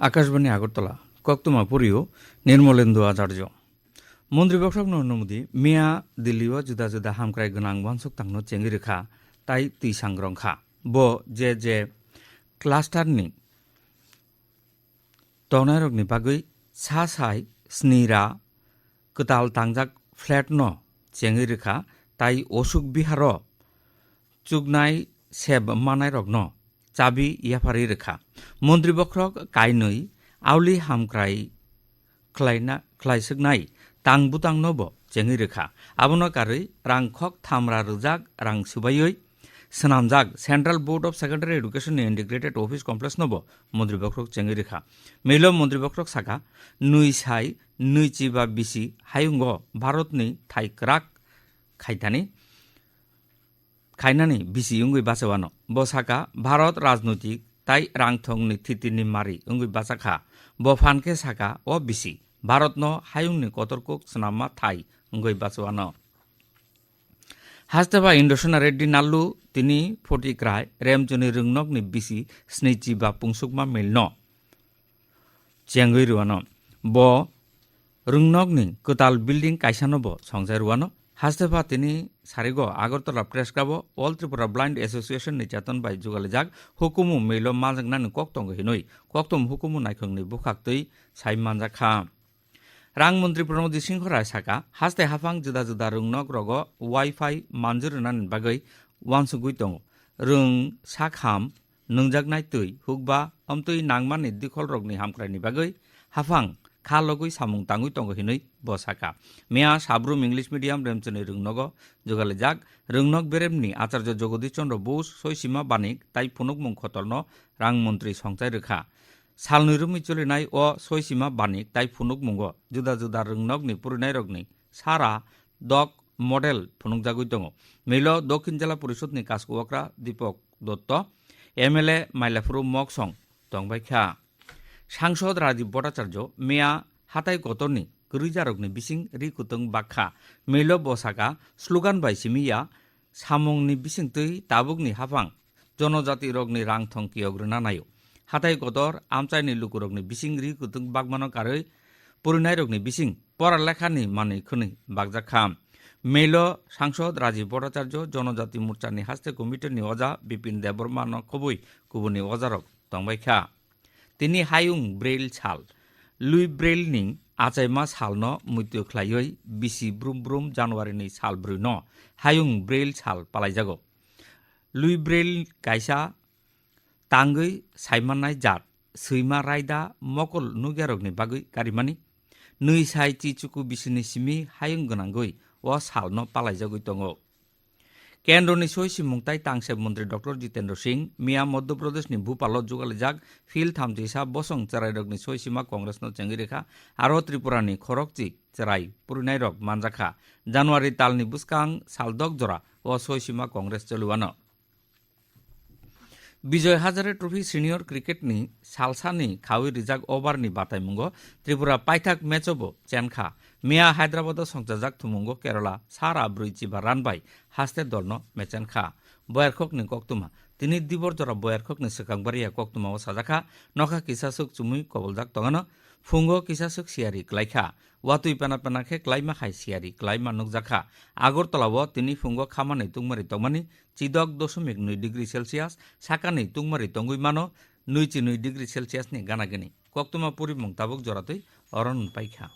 আকাশবাণী আগরতলা কক্তমা পুরীও নির্মলেন্দু আচার্য মন্ত্রী বক্সক নরেন্দ্র মোদী মিয়া দিল্লীও जुदा जुदा हामक्राय गोनां वानसुक थांनो चेंगि रोखा ताइ ति सांग्रंखा ब जे जे क्लास्टारनि टनायरकनि बागै सा साइ स्निरा কতাল তাংজাক ফ্লেট ন 플랫너 রেখা তাই অসুখ বিহার চুগনাই সেব মানাই রগ্ন চাবি ইয়াফারি রেখা মন্ত্রীবক্রক কাইনই আউলি হামক্রাই খ্লাইনা খ্লাইসুকনাই তাংবুতাং নব, চেঙি রেখা আবনকারই রাংখক থামরা রুজাক রাং সুবাই সনামজাক central board of secondary education integrated office complex নব মন্ত্রীবক্রক চেঙি রেখা মেল মন্ত্রীবক্রক শাখা নুই সাই साइ नुइ चिबा बिसि हायुंग भारतनि थाइ क्राक खाइतानि खाइनानै बिसि उंगै बासवानो बसाका भारत राजनैतिक ताइ रांथंनि थितिनि मारि उंगै बासाखा बफानके साका अ बिसि भारतनो हायुंनि कतरकुक सनामा थाइ उंगै बासवानो हास्तेबा इन्डोसना रेड्डी नाल्लु तिनि फटिक्राय रेमजनि रोंनकनि बिसि स्नैचिबा पुंसुकमा मेलनो चेंगै रुवानो ब রুংনগনি কোতাল বিল্ডিং কাইসানব সংসার ওয়ানো। হাস্তেফা তিনি সারিগ Agartala press club all Tripura blind association নির্যাতন বাই যুগালে যাক হুকুমু মেইল মানজাক নানি কক্তং হিনই। কক্তম হুকুমু নাইখংনি বুখাক তৈ সাই মানজাক খাম রাংমন্ত্রী প্রণোদী সিংহ রায় সাকা, হাস্তে হাফাং জুদা জুদা রুংনক রগ ওয়াইফাই মানজুর নানি বাগৈ ওয়ানসুগুই তঙ রুং সাক হাম নংজাক নাই তৈ হুকবা অমতৈ নাংমানি দিখল রগনি হামক্রাইনি বাগৈ হাফাং খা লগই সামুং তাঙ্গুই তঙ্গ হিনই বসাকা মেয়া সাবরুম ইংলিশ মিডিয়াম রেমচনে রুংনগ যোগালে যাক রংনগ বেরেমনি আচার্য জগদীশ চন্দ্র বোস সৈসীমা বানিক তাই ফুনুক মুং খতলন রাংমন্ত্রী সংসায় রেখা সালনিরুমি নাই ও সৈসীমা বানিক তাই ফুনুক মুঙ্গ জুদা জুদা রংনগনি পুরিনাই রগনি সারা দক মডেল ফুনুক জাগুই দङ মিল দক্ষিণ জেলা পরিষদনি কাজকুয়াকরা Dipak Dutta M L A মাইলাফুরু মক সং দংবাইখা সাংসদ রাজীব ভট্টাচার্য, মেয়া হাতাই গতরনি গরিজারকনি বিসিং, রিকুতং বাখা মেল বসাকা, স্লোগান বাই সিমিয়া সামংনি বিসিংতৈ তাবুকনি হাফাং, জনজাতি রগনি রাং থংকি অগ্রনা নাयो হাতাই গদর আমচাইনি লুকুরগনি বিসিং, রিকুতং বাগমানো কারৈ পরিনাই রগনি বিসিং পড়ালেখানি মানি খনি বাগজাখাম মেল সাংসদ রাজীব ভট্টাচার্য, জনজাতি মোর্চানি হাস্তে কমিটিনি অজা, বিপিন দেববর্মান খবই কুবুনি অজারক দংবাইখা তিনি হাইউং ব্রেল ছাল, লুই ব্রেলনিং আচাইমা ছালন মৃত্যু খ্লাইয়ই বিসি ব্রুম ব্রুম জানুয়ারিনি ছাল ব্রুইন হাইউং ব্রেল ছাল পালাইজাগ লুই ব্রেল কাইসা তাঙ্গৈ সাইমানাই জাত सैमा रायदा मकल नुग्यारगनि बागै गारिमानि नै साय चिचुकु बिसिनि सिमि हायुं गोनांगै अ सालनो पालायजागै दङ কেন্দ্রনি সৈসি মুংতাই তাংসেব মন্ত্রী ডক্টর জিতেন্দ্র সিং, মিয়া মধ্যপ্রদেশ নি ভূপাল যুগালিজাক ফিল থামজি সাহ, বসং চেরাই রক নি সই সীমা কংগ্রেস ন চেঙ্গি রেখা আর আরও ত্রিপুরানি খরকচি চেরাই পুরিনাইরক মানজাখা জানুয়ারি তাল নি বুসকাং সালদক জরা ও সৈসীমা কংগ্রেস চলুয়ানো। বিজয় হাজারে ট্রফি সিনিয়র ক্রিকেটনি সালসানি খাউই রিজাক ওভারনি বাতাইমুঙ্গ ত্রিপুরা পাইথাক মেচবো চেনখা মিয়া হায়দ্রাবাদ সংজাজাক থুমুঙ্গ, কেরলা, সারা ব্রুইচিবা রানবাই হাস্তে দলন মেচেনখা বয়ারখকনি কক্তুমা তিনি দিবর জরা বয়ারখকনি সেকাংবারিয়া কক্তুমা ও সাজাখা, নখা কিসাসুক চুমুই কবলজাক তগানো ফুঙ্গ কিসাসুক সিয়ারি ক্লাইখা ওয়াতুই পেনা পেনাখে ক্লাইমা খাই সিয়ারি ক্লাইমা নুকজাখা আগরতলাও তিনি ফুঙ্গ খামানি তুংমারি তংমানি, চিদক দশমিক নৈ ডিগ্রি সেলসিয়াস সাকানি তুংমারি তঙ্গুই মানো নৈ চি নৈ ডিগ্রি সেলসিয়াসনি গানাগিনি কক্তুমা পরিমং তাবুক জরাতৈ অরণ পাইখা।